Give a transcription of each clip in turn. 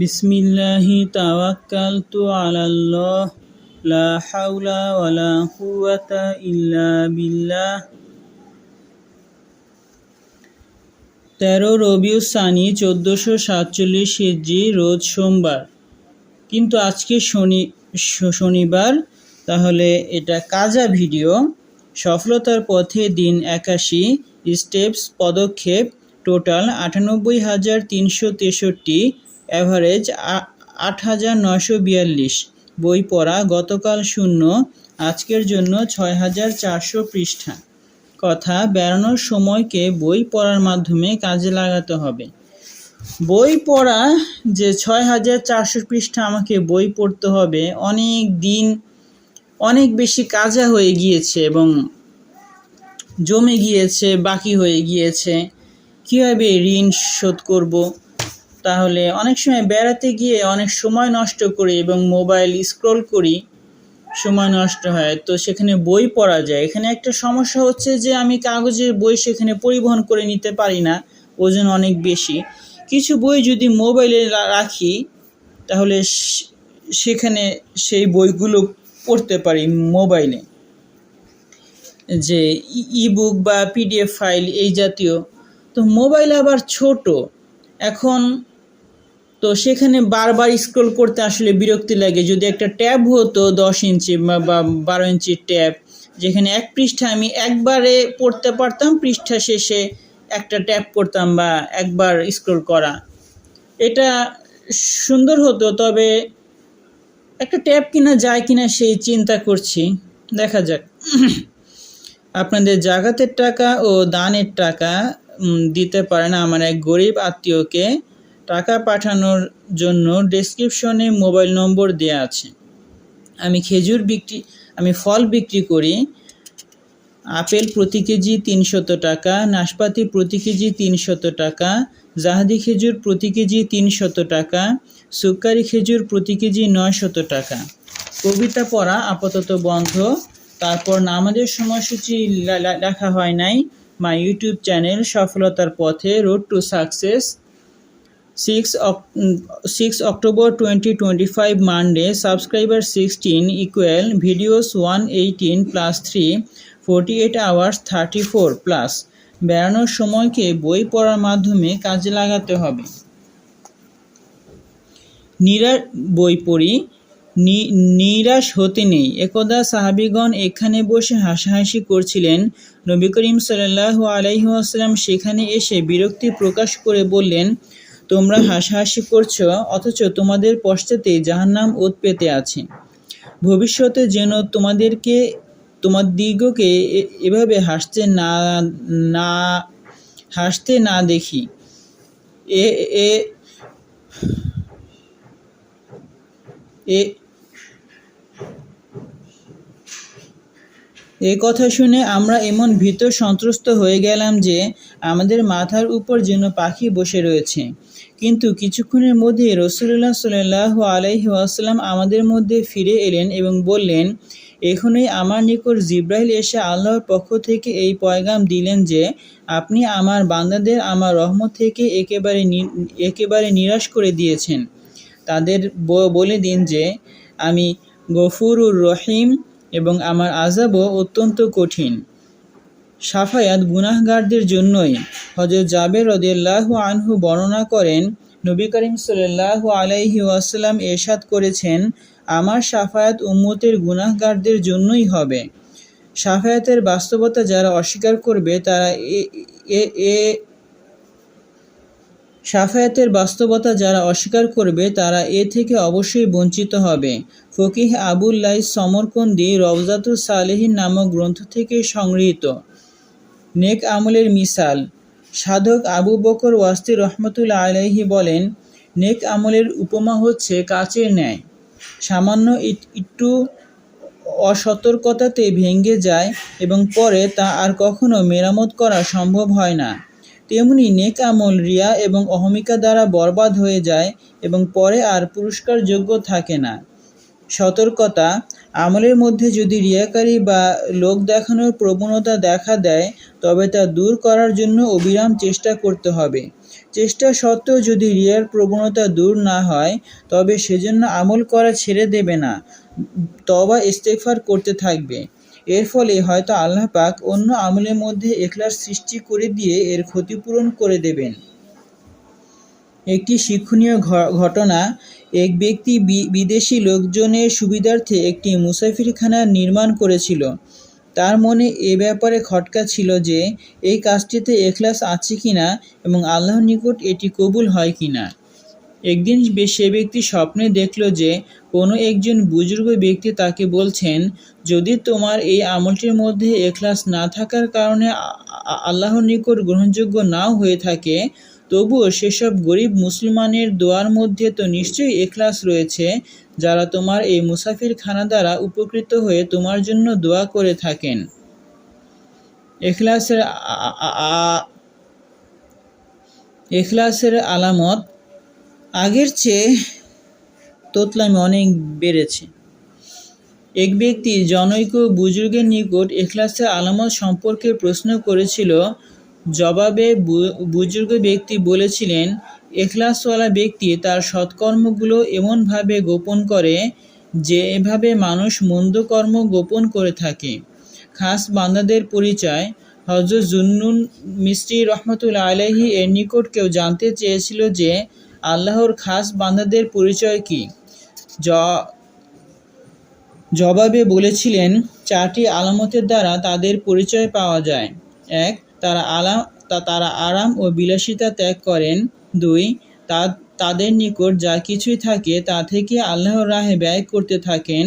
বিসমিল্লাহি তাওয়াক্কালতু আলাল্লাহ, লা হাওলা ওয়ালা ইল্লা বিল্লাহ। তেরো রবিউ সানি, চোদ্দোশো সাতচল্লিশ হিজরি, রোজ সোমবার। কিন্তু আজকে শনি শনিবার, তাহলে এটা কাজা ভিডিও। সফলতার পথে দিন একাশি স্টেপস পদক্ষেপ টোটাল আটানব্বই হাজার তিনশো তেষট্টি অ্যাভারেজ আট হাজার নয়শো বিয়াল্লিশ। বই পড়া গতকাল শূন্য, আজকের জন্য ছয় হাজার চারশো পৃষ্ঠা। কথা, বেড়ানোর সময়কে বই পড়ার মাধ্যমে কাজে লাগাতে হবে। বই পড়া যে ছয় হাজার চারশো পৃষ্ঠা আমাকে বই পড়তে হবে, অনেক দিন, অনেক বেশি কাজা হয়ে গিয়েছে এবং জমে গিয়েছে, বাকি হয়ে গিয়েছে। কীভাবে ঋণ শোধ করব? তাহলে অনেক সময় বেড়াতে গিয়ে অনেক সময় নষ্ট করি এবং মোবাইল স্ক্রল করি, সময় নষ্ট হয়। তো সেখানে বই পড়া যায়। এখানে একটা সমস্যা হচ্ছে যে আমি কাগজের বই সেখানে পরিবহন করে নিতে পারি না, ওজন অনেক বেশি। কিছু বই যদি মোবাইলে রাখি, তাহলে সেখানে সেই বইগুলো পড়তে পারি মোবাইলে। যে ই, ইবুক বা পিডিএফ ফাইল এই জাতীয়। তো মোবাইল আবার ছোট। এখন তো সেখানে বারবার স্ক্রল করতে আসলে বিরক্তি লাগে। যদি একটা ট্যাব হতো দশ ইঞ্চি বা বারো ইঞ্চির ট্যাব, যেখানে এক পৃষ্ঠা আমি একবারে পড়তে পারতাম, পৃষ্ঠা শেষে একটা ট্যাব করতাম বা একবার স্ক্রল করা। এটা সুন্দর হতো, তবে একটা ট্যাব কিনা যায় কিনা সেই চিন্তা করছি। দেখা যাক। আপনাদের জাগাতের টাকা ও দানের টাকা দিতে পারেন আমার এক গরিব আত্মীয়কে। টাকা পাঠানোর জন্য ডেসক্রিপশনে মোবাইল নম্বর দেওয়া আছে। আমি খেজুর বিক্রি, আমি ফল বিক্রি করি। আপেল প্রতি কেজি তিনশত টাকা, নাশপাতি প্রতি কেজি তিনশত টাকা, জাহাদি খেজুর প্রতি কেজি তিনশত টাকা, সুক্কারি খেজুর প্রতি কেজি নয়শত টাকা। কবিতা পড়া আপাতত বন্ধ। তারপর নামাজের সময়সূচি লেখা হয় নাই। মাই ইউটিউব চ্যানেল সফলতার পথে road to success six six October twenty twenty five Monday subscriber sixteen equal videos one eighteen plus three forty eight hours thirty four plus বেড়ানোর সময়কে বই পড়ার মাধ্যমে কাজে লাগাতে হবে। নিরা বই পড়ি। নিরাশ হতে নেই। একদা সাহাবিগণ এখানে বসে হাসাহাসি করছিলেন। নবী করিম সাল্লাহ আলাইহাসাল্লাম সেখানে এসে বিরক্তি প্রকাশ করে বললেন তোমরা হাসাহাসি করছ, অথচ তোমাদের পশ্চাতে যাহার নাম ওত পেতে আছে। ভবিষ্যতে যেন তোমাদেরকে, তোমার দিগকে এভাবে হাসতে না না, হাসতে না দেখি। এ এ এ কথা শুনে আমরা এমন ভীত সন্ত্রস্ত হয়ে গেলাম যে আমাদের মাথার উপর যেন পাখি বসে রয়েছে। কিন্তু কিছুক্ষণের মধ্যে রসুল্লাহ সাল্লাহ আলাইহি আসাল্লাম আমাদের মধ্যে ফিরে এলেন এবং বললেন, এখনই আমার নিকট জিব্রাইল এসে আল্লাহর পক্ষ থেকে এই পয়গাম দিলেন যে, আপনি আমার বান্দাদের আমার রহমত থেকে একেবারে একেবারে নিরাশ করে দিয়েছেন। তাদের বলে দিন যে, আমি গফুরুর রহিম এবং আমার আজাবও অত্যন্ত কঠিন। সাফায়াত গুনাহগারদের জন্যই হজরত জাবের রদিয়াল্লাহু আনহু বর্ণনা করেন, নবী করিম সাল্লাল্লাহু আলাইহি ওয়াসাল্লাম এরশাদ করেছেন, আমার সাফায়াত উম্মতের গুনাহগারদের জন্যই হবে। সাফায়াতের বাস্তবতা যারা অস্বীকার করবে, তারা এ সাফায়াতের বাস্তবতা যারা অস্বীকার করবে, তারা এ থেকে অবশ্যই বঞ্চিত হবে। ফকিহ আবুল্লাহ সমরকন্দি রওজাতুল সালেহিন নামক গ্রন্থ থেকে সংগৃহীত। নেক আমলের মিসাল। সাধক আবু বকর ওয়াস্তি রহমতুল্লা আলাইহি বলেন, নেক আমলের উপমা হচ্ছে কাচের ন্যায়। সামান্য একটু অসতর্কতাতে ভেঙে যায় এবং পরে তা আর কখনো মেরামত করা সম্ভব হয় না। তেমনি নেক আমল রিয়া এবং অহমিকা দ্বারা বরবাদ হয়ে যায় এবং পরে আর পুরস্কারযোগ্য থাকে না। সতর্কতা, আমলের মধ্যে যদি রিয়াকারী বা লোক দেখানোর প্রবণতা দেখা দেয়, তবে তা দূর করার জন্য অবিরাম চেষ্টা করতে হবে। চেষ্টা সত্ত্বেও যদি রিয়ার প্রবণতা দূর না হয়, তবে সেজন্য আমল করা ছেড়ে দেবে না। তবা ইস্তেগফার করতে থাকবে। এর ফলে হয়তো আল্লাহ পাক অন্য আমলের মধ্যে এখলাস সৃষ্টি করে দিয়ে এর ক্ষতিপূরণ করে দেবেন। একটি শিক্ষণীয় ঘটনা, এক ব্যক্তি বিদেশি লোকজনের সুবিধার্থে একটি মুসাফিরখানা নির্মাণ করেছিল। তার মনে এ ব্যাপারে খটকা ছিল যে, এই কাজটিতে এখলাস আছে কিনা এবং আল্লাহর নিকট এটি কবুল হয় কিনা। একদিন সে ব্যক্তি স্বপ্নে দেখল যে কোনো একজন বুজুর্গ ব্যক্তি তাকে বলছেন, যদি তোমার এই আমলটির মধ্যে এখলাস না থাকার কারণে আল্লাহর নিকট গ্রহণযোগ্য নাও হয়ে থাকে, তবুও সেসব গরিব মুসলমানের দোয়ার মধ্যে তো নিশ্চয়ই এখলাস রয়েছে, যারা তোমার এই মুসাফির খানা দ্বারা উপকৃত হয়ে তোমার জন্য দোয়া করে থাকেন। এখলাসের এখলাসের আলামত আগের চেয়ে তোতলামি অনেক বেড়েছে। এক ব্যক্তি জনৈক বুজুর্গের নিকট এখলাসের আলামত সম্পর্কে প্রশ্ন করেছিল, জবাবে বুজুর্গ ব্যক্তি বলেছিলেন, এখলাসওয়ালা ব্যক্তি তার সৎকর্মগুলো এমনভাবে গোপন করে যে এভাবে মানুষ মন্দ কর্ম গোপন করে থাকে। খাস বান্দাদের পরিচয় হজরত জুন্নুন মিস্ত্রি রহমতুল্লা আলাহি এর নিকট কেউ জানতে চেয়েছিল যে আল্লাহর খাস বান্দাদের পরিচয় কি? জবাবে বলেছিলেন, চারটি আলামতের দ্বারা তাদের পরিচয় পাওয়া যায়। এক, তারা আলাম, তা তারা আরাম ও বিলাসিতা ত্যাগ করেন। দুই, তা তাদের নিকট যা কিছুই থাকে তা থেকে আল্লাহর রাহে ব্যয় করতে থাকেন।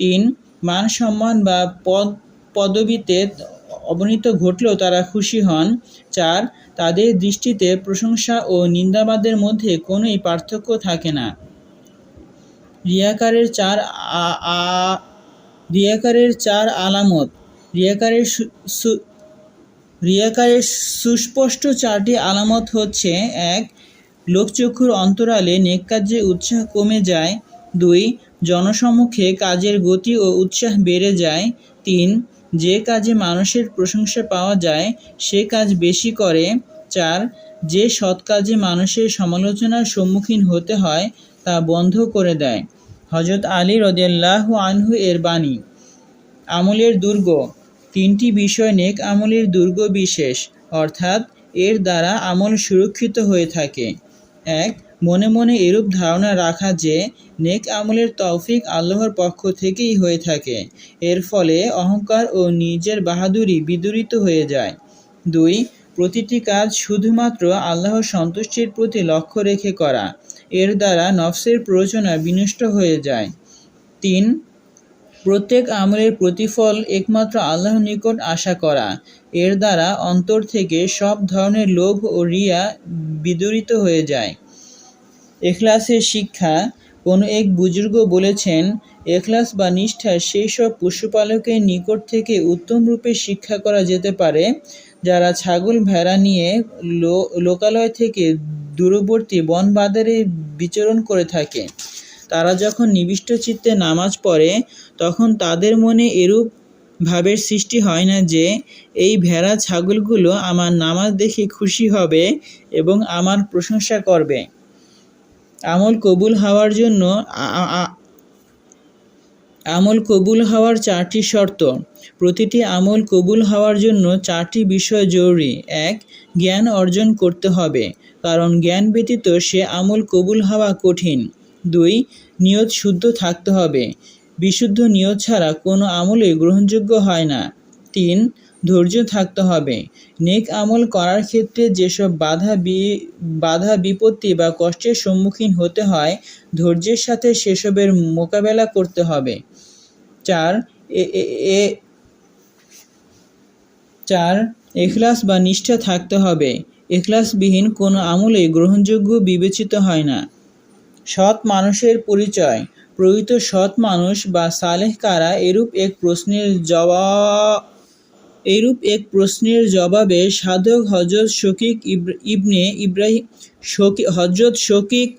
তিন, মান সম্মান বা পদ, পদবিতে অবনীত ঘটলেও তারা খুশি হন। চার, তাদের দৃষ্টিতে প্রশংসা ও নিন্দাবাদের মধ্যে কোনোই পার্থক্য থাকে না। রিয়াকারের চার রিয়াকারের চার আলামত। রিয়াকারের রিয়াকারের সুস্পষ্ট চারটি আলামত হচ্ছে, এক, লোকচক্ষুর অন্তরালে নেক কাজে উৎসাহ কমে যায়। দুই জনসমক্ষে কাজের গতি ও উৎসাহ বেড়ে যায়। তিন যে কাজে মানুষের প্রশংসা পাওয়া যায়, সে কাজ বেশি করে। চার, যে সৎ কাজে মানুষের সমালোচনার সম্মুখীন হতে হয়, তা বন্ধ করে দেয়। হজরত আলী রদিয়াল্লাহু আনহু এর বাণী, আমলের দুর্গ। তিনটি বিষয় নেক আমলের দুর্গ বিশেষ, অর্থাৎ এর দ্বারা আমল সুরক্ষিত হয়ে থাকে। এক মনে মনে এরূপ ধারণা রাখা যে, নেক আমলের তৌফিক আল্লাহর পক্ষ থেকেই হয়ে থাকে। এর ফলে অহংকার ও নিজের বাহাদুরি বিদূরিত হয়ে যায়। দুই, প্রতিটি কাজ শুধুমাত্র আল্লাহর সন্তুষ্টির প্রতি লক্ষ্য রেখে করা। এর দ্বারা নফসের প্ররোচনা বিনষ্ট হয়ে যায়। তিন, প্রত্যেক আমলের প্রতিফল একমাত্র আল্লাহর নিকট আশা করা। এর দ্বারা অন্তর থেকে সব ধরনের লোভ ও রিয়া বিদূরিত হয়ে যায়। এখলাসের শিক্ষা। কোনো এক বুজুর্গ বলেছেন, এখলাস বা নিষ্ঠা সেই সব পশুপালকের নিকট থেকে উত্তম রূপে শিক্ষা করা যেতে পারে, যারা ছাগল ভেড়া নিয়ে লোকালয় থেকে দূরবর্তী বন বাজারে বিচরণ করে থাকে। তারা যখন নিবিষ্ট চিত্তে নামাজ পড়ে, তখন তাদের মনে এরূপ ভাবের সৃষ্টি হয় না যে, এই ভেড়া ছাগলগুলো আমার নামাজ দেখে খুশি হবে এবং আমার প্রশংসা করবে। আমল কবুল হওয়ার জন্য আমল কবুল হওয়ার চারটি শর্ত। প্রতিটি আমল কবুল হওয়ার জন্য চারটি বিষয় জরুরি। এক, জ্ঞান অর্জন করতে হবে, কারণ জ্ঞান ব্যতীত সে আমল কবুল হওয়া কঠিন। দুই, নিয়ত শুদ্ধ থাকতে হবে, বিশুদ্ধ নিয়ত ছাড়া কোনো আমলই গ্রহণযোগ্য হয় না। তিন ধৈর্য থাকতে হবে। নেক আমল করার ক্ষেত্রে যেসব বাধা বি, বাধা বিপত্তি বা কষ্টের সম্মুখীন হতে হয়, ধৈর্যের সাথে সেসবের মোকাবেলা করতে হবে। চার, এ চার, এখলাস বা নিষ্ঠা থাকতে হবে। এখলাসবিহীন কোনো আমলেই গ্রহণযোগ্য বিবেচিত হয় না। সৎ মানুষের পরিচয়। প্রকৃত সৎ মানুষ বা সালেহ কারা এরূপ এক প্রশ্নের জবাব এরূপ এক প্রশ্নের জবাবে সাধক হজরত শকিক ইব- ইবনে ইব্রাহিম শকি হজরত শকিক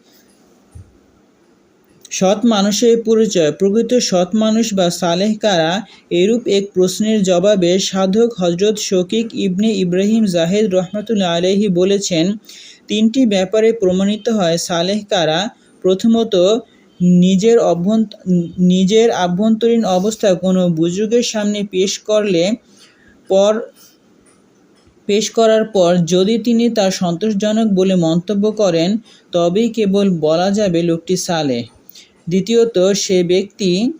সৎ মানুষের পরিচয়, প্রকৃত সৎ মানুষ বা সালেহ কারা? এরূপ এক প্রশ্নের জবাবে সাধক হজরত শকিক ইবনে ইব্রাহিম জাহেদ রহমতুল্লাহ আলহি বলেছেন, তিনটি ব্যাপারে প্রমাণিত হয় সালেহ কারা। প্রথমত, নিজের অভ্যন্ত নিজের আভ্যন্তরীণ অবস্থা কোনো বুজুগের সামনে পেশ করলে পর পেশ করার পর যদি তিনি তা সন্তোষজনক বলে মন্তব্য করেন, তবেই কেবল বলা যাবে লোকটি সালেহ দ্বিতীয়ত, সে ব্যক্তি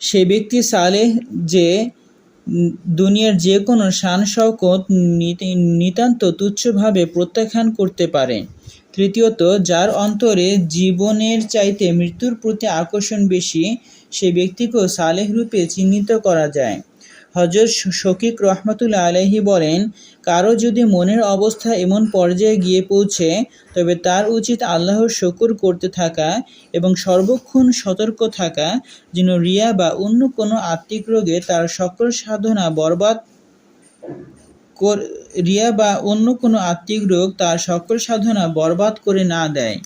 সে ব্যক্তি সালেহ যে দুনিয়ার যে কোনো শান শওকত নিত- নিতান্ত তুচ্ছভাবে প্রত্যাখ্যান করতে পারে। তৃতীয়ত, যার অন্তরে জীবনের চাইতে মৃত্যুর প্রতি আকর্ষণ বেশি, সে ব্যক্তিকেও সালেহ রূপে চিহ্নিত করা যায়। হজরত শকিক রহমতুল্লা আলহি বলেন, কারও যদি মনের অবস্থা এমন পর্যায়ে গিয়ে পৌঁছে, তবে তার উচিত আল্লাহর শকুর করতে থাকা এবং সর্বক্ষণ সতর্ক থাকা, যেন রিয়া বা অন্য কোনো আত্মিক রোগে তার সকল সাধনা বরবাদ রিয়া বা অন্য কোনো আত্মিক রোগ তার সকল সাধনা বরবাদ করে না দেয়।